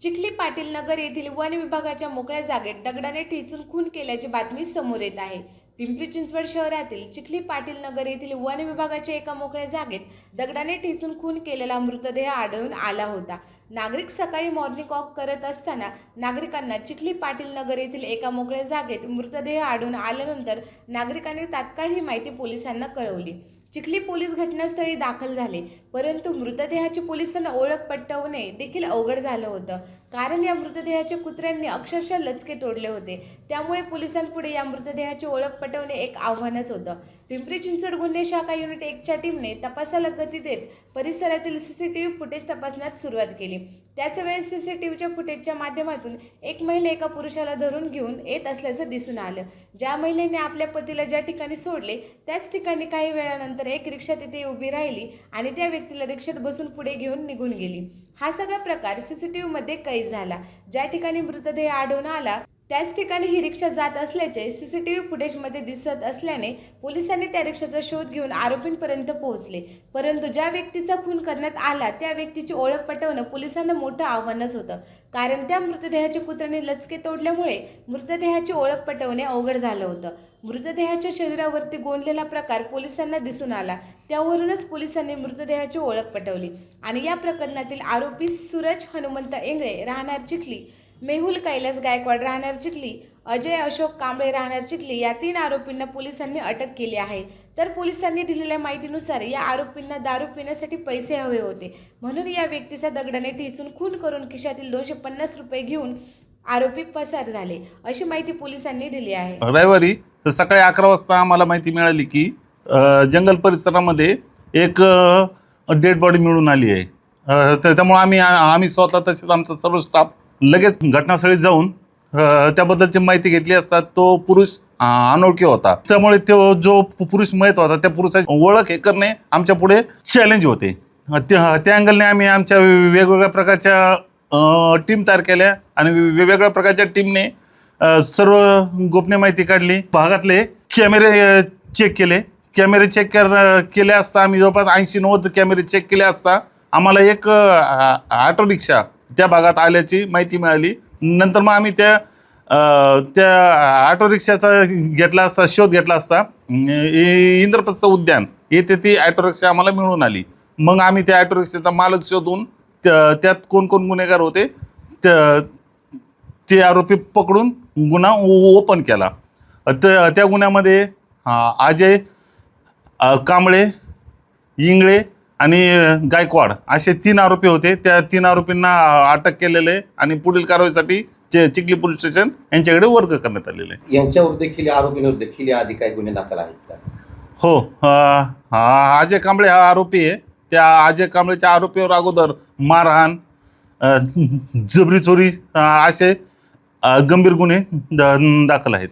चिखली पाटील नगर येथील वन विभागाच्या मोकळ्या जागेत दगडाने ठेचून खून केल्याची बातमी समोर येत आहे. पिंपरी चिंचवड शहरातील चिखली पाटील नगर येथील वन विभागाच्या एका मोकळ्या जागेत दगडाने ठेचून खून केलेला मृतदेह आढळून आला होता. नागरिक सकाळी मॉर्निंग वॉक करत असताना नागरिकांना चिखली पाटील नगर येथील एका मोकळ्या जागेत मृतदेह आढळून आल्यानंतर नागरिकांनी तात्काळ ही माहिती पोलिसांना कळवली. चिखली पोलीस घटनास्थळी दाखल झाले. परंतु मृतदेहाची पोलिसांना ओळख पटवणे देखील अवघड झालं होतं. कारण या मृतदेहाच्या कुत्र्यांनी अक्षरशः लचके तोडले होते. त्यामुळे पोलिसांपुढे या मृतदेहाची ओळख पटवणे एक आव्हानच होतं. पिंपरी चिंचवड गुन्हे शाखा युनिट एकच्या टीमने तपासाला गती देत परिसरातील C C T V footage तपासण्यात सुरुवात केली. त्याच वेळेस व्हीच्या फुटेजच्या माध्यमातून एक महिला एका पुरुषाला धरून घेऊन येत असल्याचं दिसून आलं. ज्या महिलेने आपल्या पतीला ज्या ठिकाणी सोडले त्याच ठिकाणी काही वेळानंतर एक रिक्षा तिथे उभी राहिली आणि त्या व्यक्तीला रिक्षात बसून पुढे घेऊन निघून गेली. हा सगळा प्रकार सी सी टी व्हीमध्ये कैद झाला. ज्या ठिकाणी मृतदेह आढळून आला त्याच ठिकाणी ही रिक्षा जात असल्याचे सी सी टी व्ही फुटेजमध्ये दिसत असल्याने पोलिसांनी त्या रिक्षाचा शोध घेऊन आरोपींपर्यंत पोहोचले. परंतु ज्या व्यक्तीचा खून करण्यात आला त्या व्यक्तीची ओळख पटवणं पोलिसांना मोठं आव्हानच होतं. कारण त्या मृतदेहाच्या कुत्र्याने लचके तोडल्यामुळे मृतदेहाची ओळख पटवणे अवघड झालं होतं. मृतदेहाच्या शरीरावरती गोंधलेला प्रकार पोलिसांना दिसून आला. त्यावरूनच पोलिसांनी मृतदेहाची ओळख पटवली. आणि या प्रकरणातील आरोपी सूरज हनुमंत इंगळे राहणार चिखली मेहुल कैलास गायकवाड राहणार चिखली अजय अशोक कांबळे राहणार चिखली या तीन आरोपींना पोलिसांनी अटक केली आहे. तर पोलिसांनी दिलेल्या माहितीनुसार या आरोपींना दारू पिण्यासाठी पैसे हवे होते. म्हणून या व्यक्तीचा दगडाने ठेचून खून करून खिशातील दोनशे पन्नास रुपये घेऊन आरोपी पसार झाले अशी माहिती पोलिसांनी दिली आहे. रविवारी तर सकाळी अकरा वाजता आम्हाला माहिती मिळाली की जंगल परिसरामध्ये एक डेड बॉडी मिळून आली आहे. तर त्यामुळे आम्ही आम्ही स्वतः तसेच आमचा सर्व स्टाफ लगेच घटनास्थळी जाऊन त्याबद्दलची माहिती घेतली असता तो पुरुष अनोळखी होता. त्यामुळे तो जो पु- पुरुष मयत होता त्या पुरुषाची ओळख हे करणे आमच्या पुढे चॅलेंज होते. त्या त्या अँगलने आम्ही आमच्या वेगवेगळ्या प्रकारच्या टीम तयार केल्या आणि वेगवेगळ्या प्रकारच्या टीमने सर्व गोपनीय माहिती काढली. भागातले कॅमेरे चेक केले. कॅमेरे चेक कर केले असता आम्ही जवळपास ऐंशी नव्वद कॅमेरे चेक केले असता आम्हाला एक ऑटो रिक्षा त्या भागात आल्याची माहिती मिळाली. नंतर मग आम्ही त्या त्या ऑटो रिक्षाचा घेतला असता शोध घेतला असता. इ- इंद्रप्रस्थ उद्यान येथे ती ऑटो रिक्षा आम्हाला मिळून आली. मग आम्ही त्या ऑटो रिक्षाचा मालक शोधून त्या- त्यात कोण कोण गुन्हेगार होते त्या ते आरोपी पकडून गुन्हा ओपन केला. त्या त्या गुन्ह्यामध्ये अजय कांबळे इंगळे आणि गायकवाड असे तीन आरोपी होते. त्या तीन आरोपींना अटक केलेलं आणि पुढील कारवाईसाठी चे- चिखली पोलीस स्टेशन यांच्याकडे वर्ग करण्यात आलेले आहे. यांच्यावर देखील आरोपींवर देखील या आधी काही गुन्हे दाखल आहेत का? हो अं, हा अजय कांबळे हा आरोपी आहे. त्या अजय कांबळेच्या आरोपीवर अगोदर मारहाण अं, जबरी चोरी अं, असे अं, गंभीर गुन्हे द- दाखल आहेत.